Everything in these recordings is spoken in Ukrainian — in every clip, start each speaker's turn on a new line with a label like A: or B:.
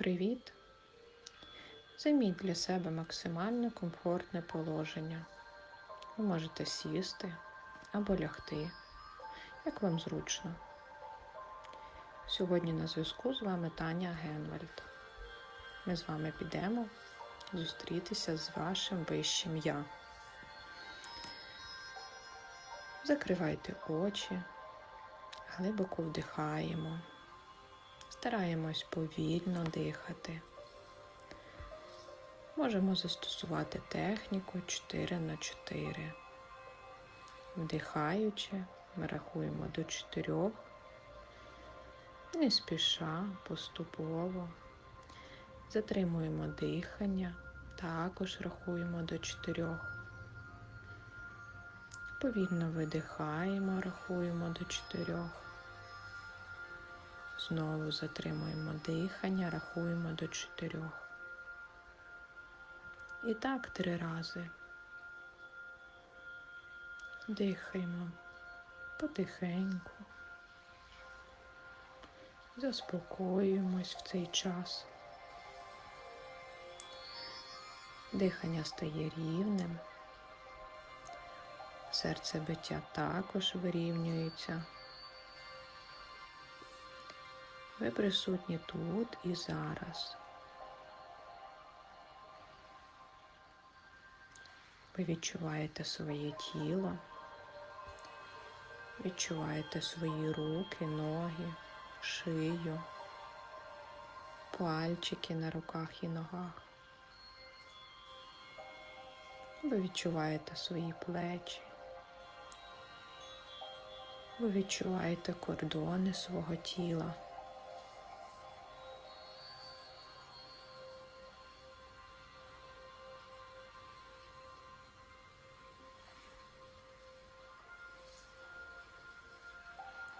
A: Привіт! Займіть для себе максимально комфортне положення. Ви можете сісти або лягти, як вам зручно. Сьогодні на зв'язку з вами Таня Генвальд. Ми з вами підемо зустрітися з вашим вищим я. Закривайте очі, глибоко вдихаємо. Стараємось повільно дихати. Можемо застосувати техніку 4 на 4. Вдихаючи, ми рахуємо до 4, не спіша, поступово. Затримуємо дихання, також рахуємо до 4. Повільно видихаємо, рахуємо до 4. Знову затримуємо дихання, рахуємо до чотирьох. І так три рази. Дихаємо потихеньку. Заспокоюємось в цей час. Дихання стає рівним. Серцебиття також вирівнюється. Ви присутні тут і зараз. Ви відчуваєте своє тіло, відчуваєте свої руки, ноги, шию, пальчики на руках і ногах. Ви відчуваєте свої плечі. Ви відчуваєте кордони свого тіла.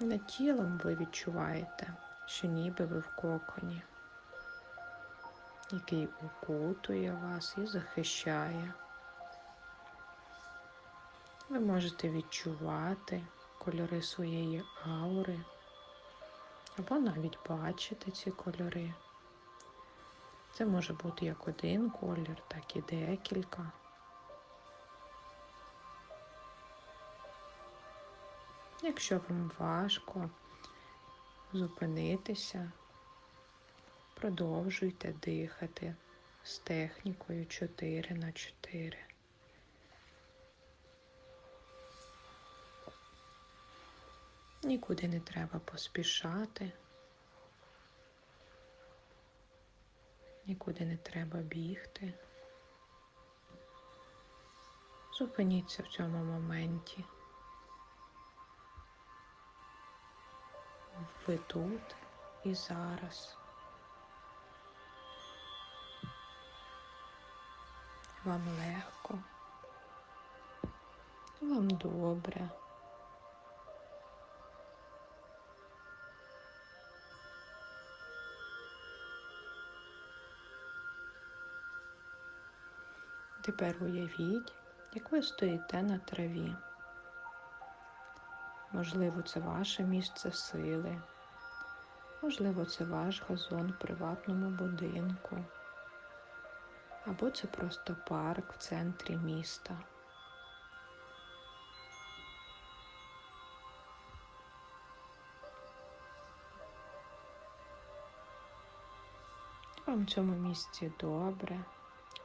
A: Над тілом ви відчуваєте, що ніби ви в коконі, який укутує вас і захищає. Ви можете відчувати кольори своєї аури, або навіть бачити ці кольори. Це може бути як один колір, так і декілька. Якщо вам важко зупинитися, продовжуйте дихати з технікою 4 на 4. Нікуди не треба поспішати, нікуди не треба бігти. Зупиніться в цьому моменті. Ви тут і зараз. Вам легко, вам добре. Тепер уявіть, як ви стоїте на траві. Можливо, це ваше місце сили, можливо, це ваш газон в приватному будинку, або це просто парк в центрі міста. Вам в цьому місці добре,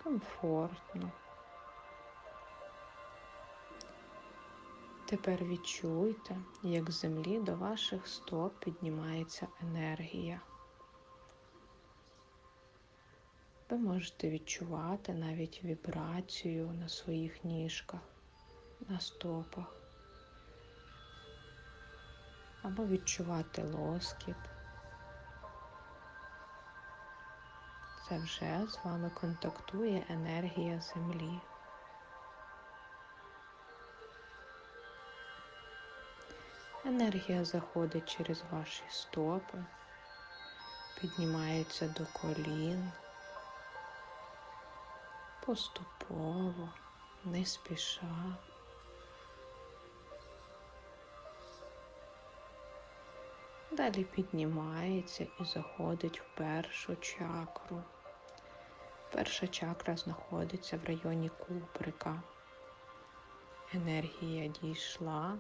A: комфортно. Тепер відчуйте, як з землі до ваших стоп піднімається енергія. Ви можете відчувати навіть вібрацію на своїх ніжках, на стопах, або відчувати лоскіт. Це вже з вами контактує енергія землі. Енергія заходить через ваші стопи, піднімається до колін, поступово, не спіша. Далі піднімається і заходить в першу чакру. Перша чакра знаходиться в районі куприка. Енергія дійшла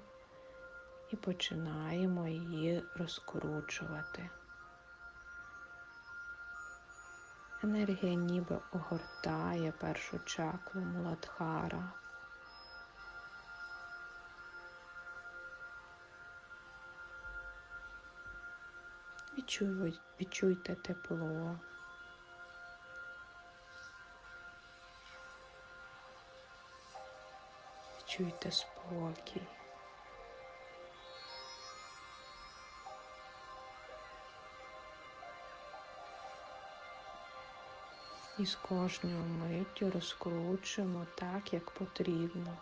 A: і починаємо її розкручувати. Енергія ніби огортає першу чакру Муладхара. Відчуй, відчуйте тепло. Відчуйте спокій. І з кожною миттю розкручуємо так, як потрібно,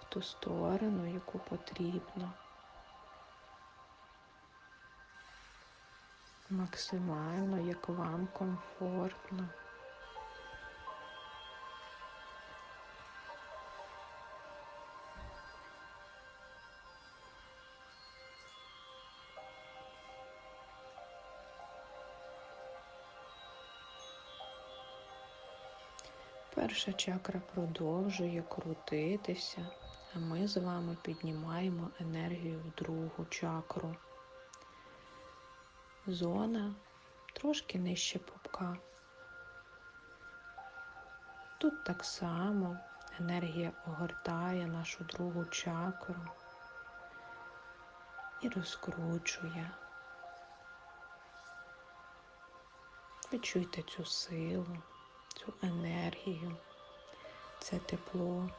A: в ту сторону, яку потрібно. Максимально, як вам комфортно. Перша чакра продовжує крутитися, а ми з вами піднімаємо енергію в другу чакру. Зона трошки нижче пупка. Тут так само енергія огортає нашу другу чакру і розкручує. Відчуйте цю силу цю енергію, це тепло.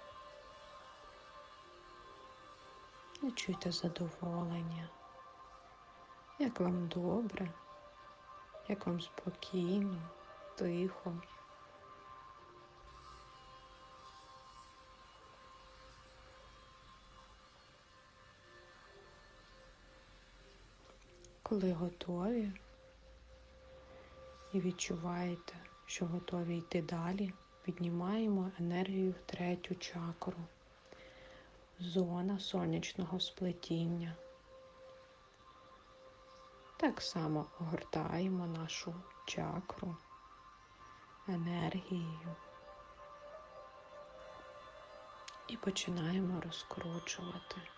A: Відчуйте задоволення, як вам добре, як вам спокійно, тихо. Коли готові і відчуваєте, що готові йти далі, піднімаємо енергію в третю чакру, зона сонячного сплетіння. Так само огортаємо нашу чакру енергією і починаємо розкручувати.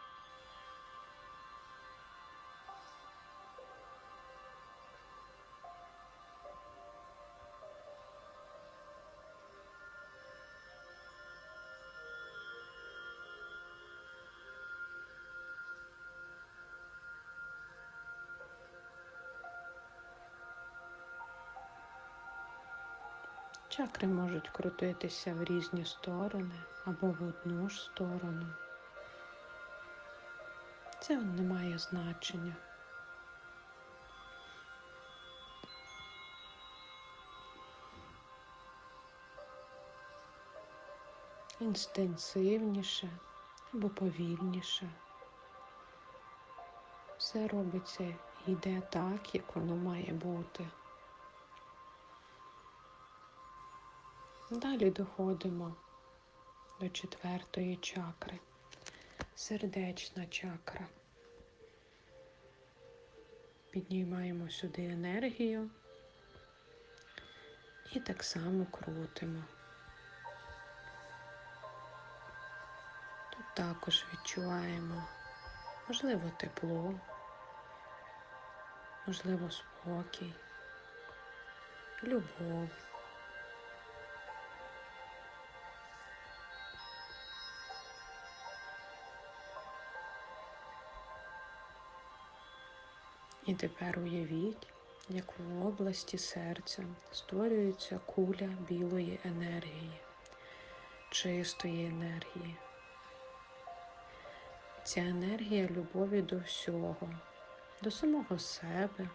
A: Чакри можуть крутитися в різні сторони або в одну ж сторону. Це не має значення. Інстинктивніше або повільніше. Все робиться і йде так, як воно має бути. Далі доходимо до четвертої чакри, сердечна чакра. Піднімаємо сюди енергію і так само крутимо. Тут також відчуваємо, можливо, тепло, можливо, спокій, любов. І тепер уявіть, як в області серця створюється куля білої енергії, чистої енергії. Ця енергія любові до всього, до самого себе,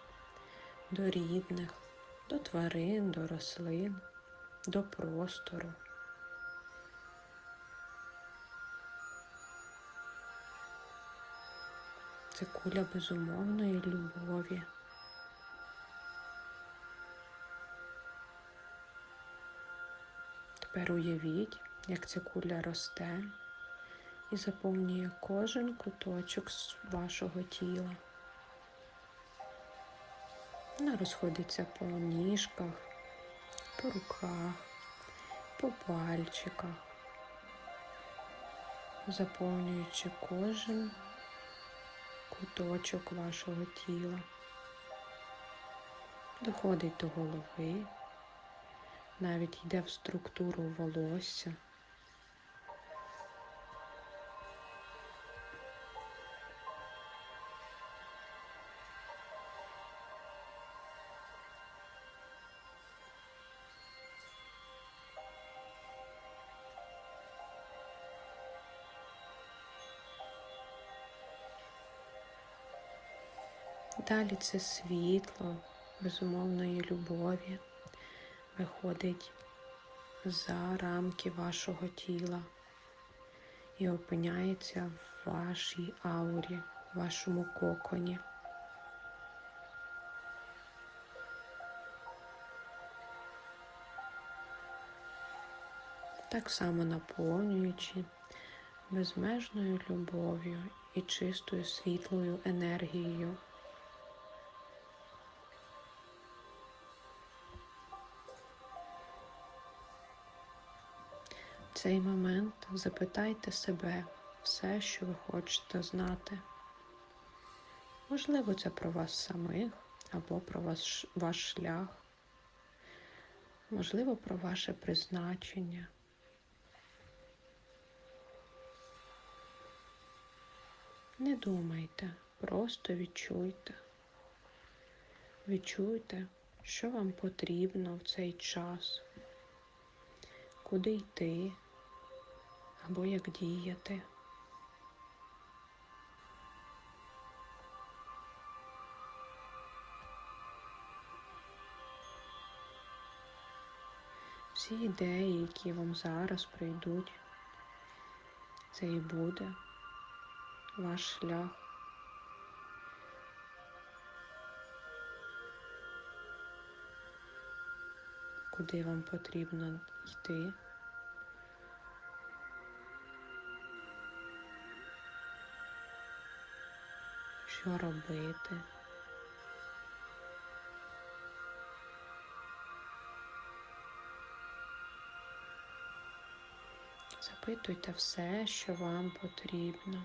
A: до рідних, до тварин, до рослин, до простору. Це куля безумовної любові. Тепер уявіть, як ця куля росте і заповнює кожен куточок вашого тіла. Вона розходиться по ніжках, по руках, по пальчиках, заповнюючи кожен куточок вашого тіла. Доходить до голови, навіть йде в структуру волосся. Далі це світло безумовної любові виходить за рамки вашого тіла і опиняється в вашій аурі, в вашому коконі. Так само наповнюючи безмежною любов'ю і чистою світлою енергією. Цей момент запитайте себе все, що ви хочете знати. Можливо, це про вас самих або про ваш, ваш шлях, можливо, про ваше призначення. Не думайте, просто відчуйте. Відчуйте, що вам потрібно в цей час, куди йти або як діяти. Всі ідеї, які вам зараз прийдуть, це і буде ваш шлях. Куди вам потрібно йти? Що робити? Запитуйте все, що вам потрібно.